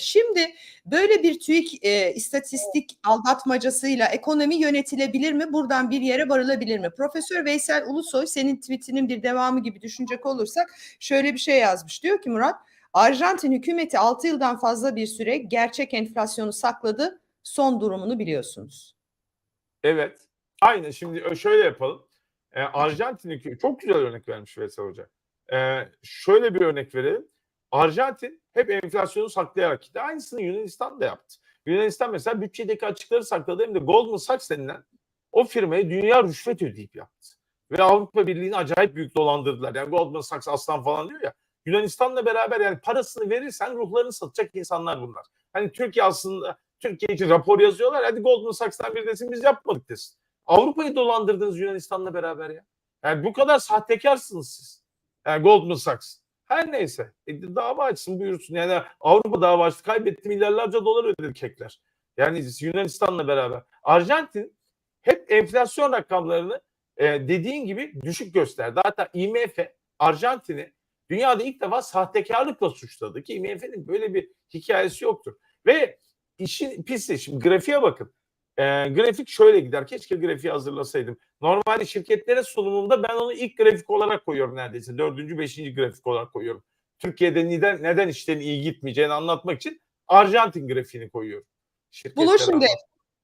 Şimdi böyle bir TÜİK e, istatistik aldatmacasıyla ekonomi yönetilebilir mi? Buradan bir yere varılabilir mi? Profesör Veysel Ulusoy senin tweetinin bir devamı gibi düşünecek olursak şöyle bir şey yazmış. Diyor ki Murat, Arjantin hükümeti 6 yıldan fazla bir süre gerçek enflasyonu sakladı. Son durumunu biliyorsunuz. Evet. Aynen şimdi şöyle yapalım. Ee, Arjantin çok güzel örnek vermiş Veysel Hoca. Ee, şöyle bir örnek verelim. Arjantin hep enflasyonu saklayarak gitti. Aynısını Yunanistan da yaptı. Yunanistan mesela bütçedeki açıkları sakladı hem de Goldman Sachs denilen o firmaya dünya rüşvet ödeyip yaptı. Ve Avrupa Birliği'ni acayip büyük dolandırdılar. Yani Goldman Sachs aslan falan diyor ya. Yunanistan'la beraber yani parasını verirsen ruhlarını satacak insanlar bunlar. Hani Türkiye aslında Türkiye için rapor yazıyorlar. Hadi Goldman Sachs'tan bir desin biz yapmadık desin. Avrupa'yı dolandırdınız Yunanistan'la beraber ya. Yani bu kadar sahtekarsınız siz. Yani Goldman Sachs. Her neyse. E, dava açsın buyursun. Yani Avrupa dava açtı. Kaybetti milyarlarca dolar ödedi kekler. Yani Yunanistan'la beraber. Arjantin hep enflasyon rakamlarını e, dediğin gibi düşük gösterdi. Hatta IMF Arjantin'i dünyada ilk defa sahtekarlıkla suçladı ki IMF'nin böyle bir hikayesi yoktur. Ve işin pisi şimdi grafiğe bakın. E, grafik şöyle gider. Keşke grafiği hazırlasaydım. Normalde şirketlere sunumumda ben onu ilk grafik olarak koyuyorum neredeyse. Dördüncü, beşinci grafik olarak koyuyorum. Türkiye'de neden, neden işlerin iyi gitmeyeceğini anlatmak için Arjantin grafiğini koyuyorum. Bulur şimdi.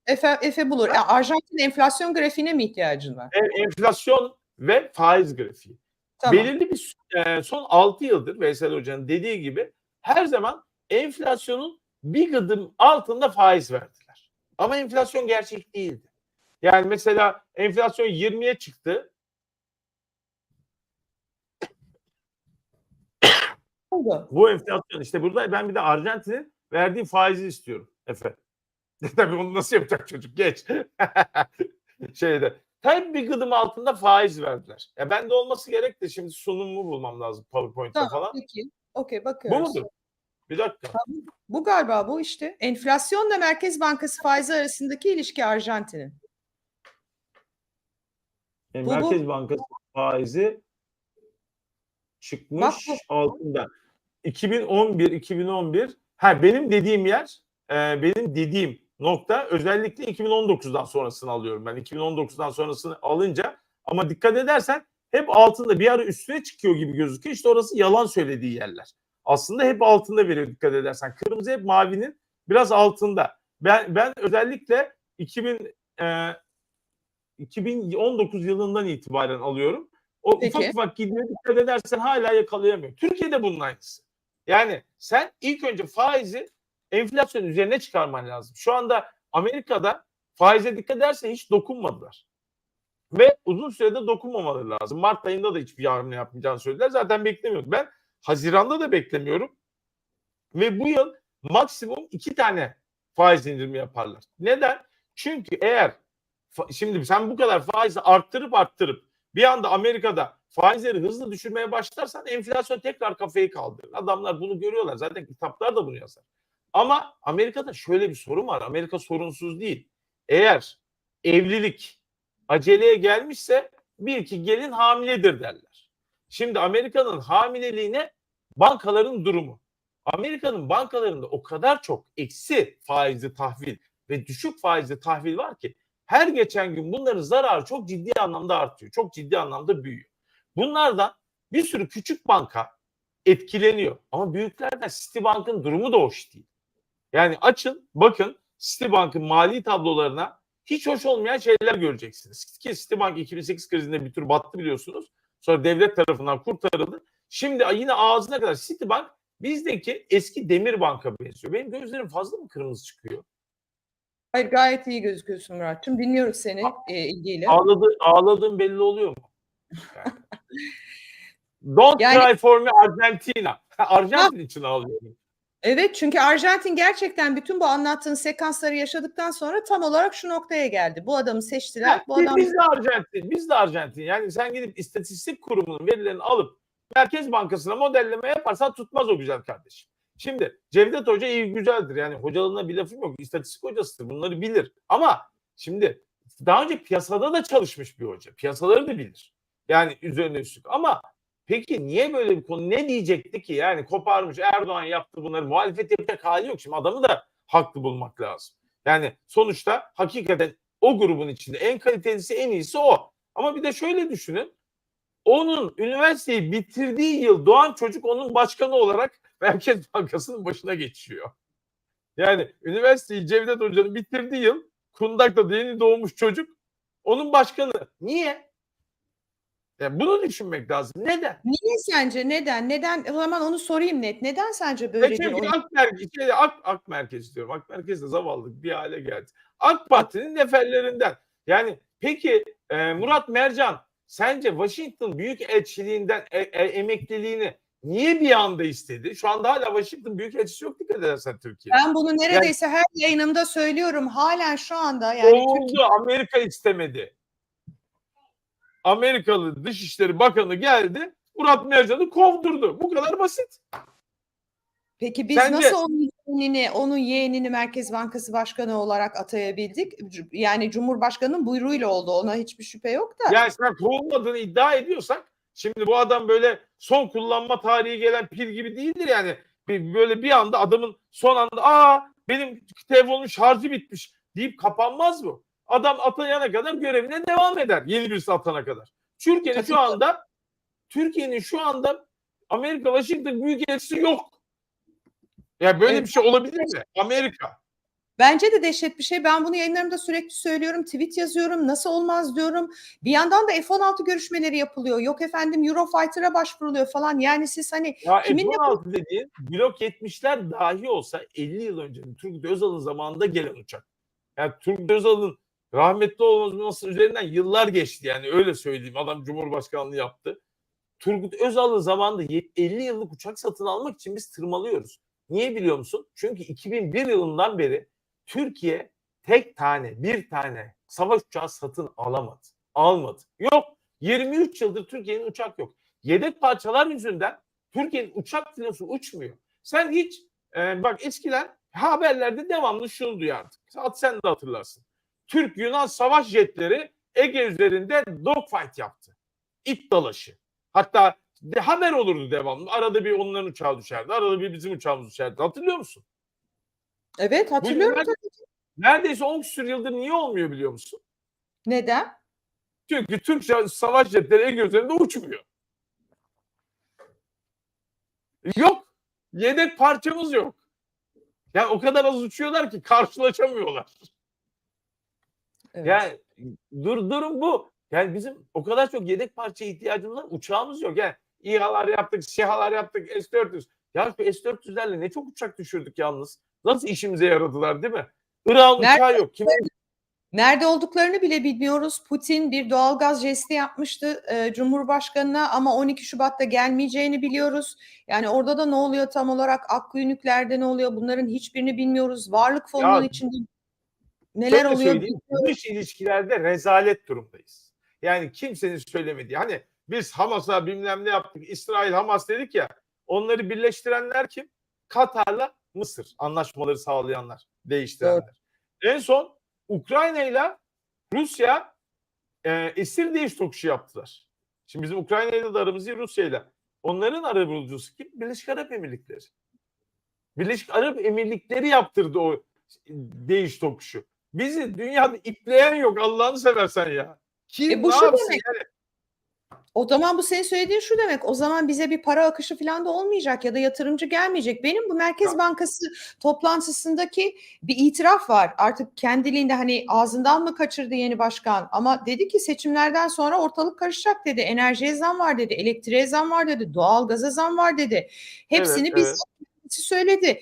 Efe, Efe bulur. E, Arjantin enflasyon grafiğine mi ihtiyacın var? E, enflasyon ve faiz grafiği. Tamam. Belirli bir e, son 6 yıldır Veysel Hoca'nın dediği gibi her zaman enflasyonun bir gıdım altında faiz verdiler. Ama enflasyon gerçek değildi. Yani mesela enflasyon 20'ye çıktı. Bu enflasyon işte burada ben bir de Arjantin'in verdiği faizi istiyorum Efe. Tabii onu nasıl yapacak çocuk geç. Şeyde. Tabii bir gıdım altında faiz verdiler. Ya ben de olması gerek de şimdi sunumumu bulmam lazım PowerPoint'te Tamam falan. peki. Okey Bu bakıyoruz. mudur? Bir dakika. Bu galiba bu işte. Enflasyonla Merkez Bankası faizi arasındaki ilişki Arjantin'in. E, Bu- bu- Merkez Bankası faizi çıkmış Bak bu. altında. 2011 2011 ha benim dediğim yer e, benim dediğim nokta özellikle 2019'dan sonrasını alıyorum ben. 2019'dan sonrasını alınca ama dikkat edersen hep altında bir ara üstüne çıkıyor gibi gözüküyor. İşte orası yalan söylediği yerler. Aslında hep altında veriyor dikkat edersen. Kırmızı hep mavinin biraz altında. Ben ben özellikle 2000 e, 2019 yılından itibaren alıyorum. O Peki. ufak ufak gidiyor dikkat edersen hala yakalayamıyor. Türkiye'de bunun aynısı. Yani sen ilk önce faizi enflasyon üzerine çıkarman lazım. Şu anda Amerika'da faize dikkat edersen hiç dokunmadılar. Ve uzun sürede dokunmamaları lazım. Mart ayında da hiçbir hamle yapmayacağını söylediler. Zaten beklemiyordum. Ben Haziran'da da beklemiyorum. Ve bu yıl maksimum iki tane faiz indirimi yaparlar. Neden? Çünkü eğer şimdi sen bu kadar faizi arttırıp arttırıp bir anda Amerika'da faizleri hızlı düşürmeye başlarsan enflasyon tekrar kafayı kaldırır. Adamlar bunu görüyorlar. Zaten kitaplar da bunu yazar. Ama Amerika'da şöyle bir sorun var. Amerika sorunsuz değil. Eğer evlilik aceleye gelmişse bir iki gelin hamiledir derler. Şimdi Amerika'nın hamileliğine bankaların durumu. Amerika'nın bankalarında o kadar çok eksi faizli tahvil ve düşük faizli tahvil var ki her geçen gün bunların zararı çok ciddi anlamda artıyor. Çok ciddi anlamda büyüyor. Bunlardan bir sürü küçük banka etkileniyor. Ama büyüklerden Citibank'ın durumu da hoş değil. Yani açın bakın Citibank'ın mali tablolarına hiç hoş olmayan şeyler göreceksiniz. Ki Citibank 2008 krizinde bir tür battı biliyorsunuz. Sonra devlet tarafından kurtarıldı. Şimdi yine ağzına kadar Citibank bizdeki eski demir banka benziyor. Benim gözlerim fazla mı kırmızı çıkıyor? Hayır gayet iyi gözüküyorsun Murat'cığım. Dinliyoruz seni e, ilgiyle. Ağladı, ağladığım belli oluyor mu? Don't Yani- cry for me Argentina. Arjantin için ağlıyorum. Evet çünkü Arjantin gerçekten bütün bu anlattığın sekansları yaşadıktan sonra tam olarak şu noktaya geldi. Bu adamı seçtiler. Bu Biz- adam Biz de Arjantin. Biz de Arjantin. Yani sen gidip istatistik kurumunun verilerini alıp Merkez Bankası'na modelleme yaparsan tutmaz o güzel kardeşim. Şimdi Cevdet Hoca iyi güzeldir. Yani hocalığına bir lafım yok. İstatistik hocasıdır. Bunları bilir. Ama şimdi daha önce piyasada da çalışmış bir hoca. Piyasaları da bilir. Yani üzerine üstlük. Ama Peki niye böyle bir konu ne diyecekti ki? Yani koparmış Erdoğan yaptı bunları muhalefet yapacak hali yok. Şimdi adamı da haklı bulmak lazım. Yani sonuçta hakikaten o grubun içinde en kalitelisi en iyisi o. Ama bir de şöyle düşünün. Onun üniversiteyi bitirdiği yıl doğan çocuk onun başkanı olarak Merkez Bankası'nın başına geçiyor. Yani üniversiteyi Cevdet Hoca'nın bitirdiği yıl Kundak'ta yeni doğmuş çocuk onun başkanı. Niye? Yani bunu düşünmek lazım. Neden? Niye sence? Neden? Neden? O zaman onu sorayım net. Neden sence böyle E çünkü? AK Merkez, şey, AK, AK Merkez diyorum. AK Merkez de zavallı bir hale geldi. AK Parti'nin neferlerinden. Yani peki e, Murat Mercan sence Washington Büyükelçiliğinden e, e, emekliliğini niye bir anda istedi? Şu anda hala Washington Büyükelçisi yok dikkat edersen Türkiye'de. Ben bunu neredeyse her yayınımda söylüyorum. Halen şu anda yani Oldu Türkiye Amerika istemedi. Amerikalı Dışişleri Bakanı geldi. Murat Mercan'ı kovdurdu. Bu kadar basit. Peki biz Sence- nasıl onun yeğenini, onun yeğenini Merkez Bankası Başkanı olarak atayabildik? Yani Cumhurbaşkanı'nın buyruğuyla oldu. Ona hiçbir şüphe yok da. Yani sen kovulmadığını iddia ediyorsak şimdi bu adam böyle son kullanma tarihi gelen pil gibi değildir yani. Böyle bir anda adamın son anda aa benim telefonun şarjı bitmiş deyip kapanmaz bu. Adam atayana kadar görevine devam eder. Yeni birisi atana kadar. Türkiye'nin şu anda Türkiye'nin şu anda Amerika Washington Büyükelçisi yok. Ya böyle Evet. bir şey olabilir mi? Amerika. Bence de dehşet bir şey. Ben bunu yayınlarımda sürekli söylüyorum. Tweet yazıyorum. Nasıl olmaz diyorum. Bir yandan da F-16 görüşmeleri yapılıyor. Yok efendim Eurofighter'a başvuruluyor falan. Yani siz hani Ya Kiminle F-16 dediğin blok 70'ler dahi olsa 50 yıl önce Turgut Özal'ın zamanında gelen uçak. Yani Turgut Özal'ın rahmetli olması üzerinden yıllar geçti yani öyle söyleyeyim. Adam Cumhurbaşkanlığı yaptı. Turgut Özal'ın zamanında ye- 50 yıllık uçak satın almak için biz tırmalıyoruz. Niye biliyor musun? Çünkü 2001 yılından beri Türkiye tek tane bir tane savaş uçağı satın alamadı. Almadı. Yok. 23 yıldır Türkiye'nin uçak yok. Yedek parçalar yüzünden Türkiye'nin uçak filosu uçmuyor. Sen hiç e, bak eskiden haberlerde devamlı şunu duyardık. At sen de hatırlarsın. Türk-Yunan savaş jetleri Ege üzerinde dogfight yaptı. İp dalaşı. Hatta de, haber olurdu devamlı. Arada bir onların uçağı düşerdi. Arada bir bizim uçağımız düşerdi. Hatırlıyor musun? evet hatırlıyorum Bugün tabii. Neredeyse 10 küsur yıldır niye olmuyor biliyor musun? Neden? Çünkü Türk sa- savaş jetleri Ege üzerinde uçmuyor. Yok. Yedek parçamız yok. Yani o kadar az uçuyorlar ki karşılaşamıyorlar. Evet. Yani dur durum bu. Yani bizim o kadar çok yedek parça ihtiyacımız var. Uçağımız yok. Yani İHA'lar yaptık, SİHA'lar yaptık, S-400. Ya şu S-400'lerle ne çok uçak düşürdük yalnız. Nasıl işimize yaradılar değil mi? Irak'ın uçağı yok. Kim Nerede olduklarını bile bilmiyoruz. Putin bir doğalgaz jesti yapmıştı e, Cumhurbaşkanı'na ama 12 Şubat'ta gelmeyeceğini biliyoruz. Yani orada da ne oluyor tam olarak? Akkuyu ne oluyor? Bunların hiçbirini bilmiyoruz. Varlık fonunun Ya, içinde neler oluyor? dış ilişkilerde rezalet durumdayız. Yani kimsenin söylemediği. Hani biz Hamas'a bilmem ne yaptık, İsrail Hamas dedik ya. Onları birleştirenler kim? Katar'la Mısır anlaşmaları sağlayanlar, değiştirenler. En son Ukrayna ile Rusya e, esir değiş tokuşu yaptılar. Şimdi bizim Ukrayna'yla da aramız iyi Rusya'yla. Onların arabulucusu kim? Birleşik Arap Emirlikleri. Birleşik Arap Emirlikleri yaptırdı o değiş tokuşu. Bizi dünyada ipleyen yok Allah'ını seversen ya. Kim E bu ne yapsın demek. yani? O zaman bu senin söylediğin şu demek. O zaman bize bir para akışı falan da olmayacak ya da yatırımcı gelmeyecek. Benim bu Merkez Ya. Bankası toplantısındaki bir itiraf var. Artık kendiliğinde hani ağzından mı kaçırdı yeni başkan ama dedi ki seçimlerden sonra ortalık karışacak dedi. Enerjiye zam var dedi, elektriğe zam var dedi, doğal gaza zam var dedi. Hepsini Evet, biz evet. söyledi.